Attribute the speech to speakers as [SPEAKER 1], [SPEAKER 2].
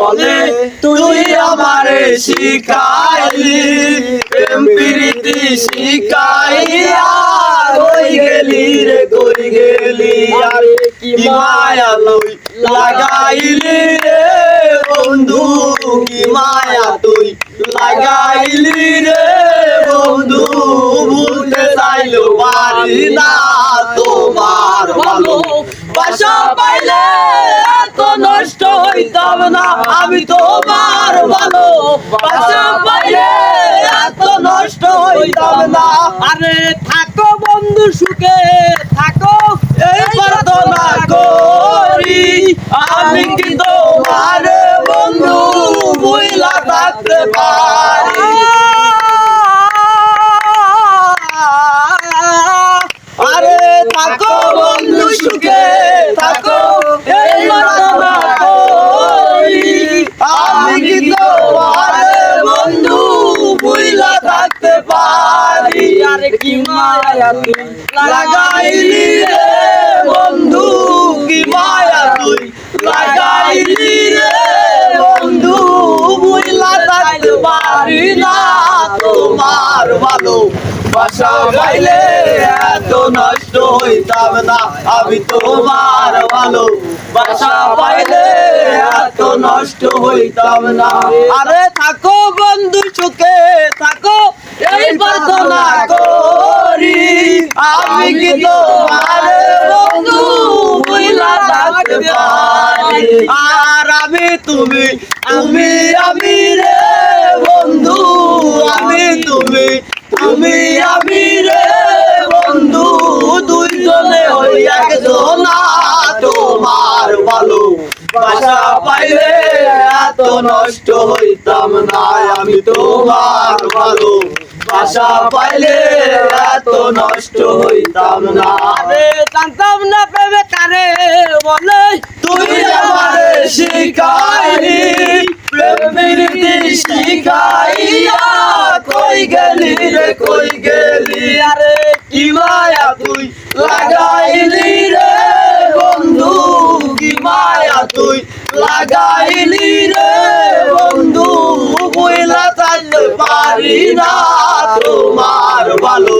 [SPEAKER 1] বলে, তুই আমারে শিখাইলি, প্রেম প্রীতি শিখাইয়া গেলি রে কই গেলি আরে কি মায়া তুই লাগাইলি রে, বন্ধু, কি মায়া তুই লাগাইলি রে, বন্ধু, ভুলতে চাইলো পারি না তোমার ভালো বাসা না আমি তোমার ভালো। বাসা পাইলে এত নষ্ট হইতাম না।
[SPEAKER 2] আরে থাকো বন্ধু সুখে, থাকো।
[SPEAKER 1] এই প্রার্থনা করি। আমি কি তোমার বন্ধু বুইলা থাকতে পারি? কি
[SPEAKER 2] মায়া
[SPEAKER 1] বন্ধু, কি মায়া বন্ধু তোমার বাসা গাইলে এত নষ্ট না, আমি তোমার ভালো বাসা পাইলে এত নষ্ট হইতাম না। আরে থাকো বন্ধু, সুখে থাকো এই প্রার্থনা করি আমি কি তোমার বন্ধু বুইলা থাকতে পারি। আর আমি তুমি আমি আমি রে বন্ধু। আমি তুমি তুমি আমি রে বন্ধু। দুইজনে হই একজনা তোমার ভালো। বাসা পাইলে এত নষ্ট হইতাম না আমি তোমার ভালো। বাসা পাইলে এত নষ্ট হইতাম না।
[SPEAKER 2] আরে জানতাম না প্রেমে কারে বলে।
[SPEAKER 1] তুই আমারে শিখাইলি প্রেম প্রীতি শিখাইয়া কই গেলি রে কই গেলি? আরে কি মায়া তুই লাগাইলি রে বন্ধু? কি মায়া তুই লাগাইলি রে বন্ধু? বইলা থাকতে পারি না তোমার ভালো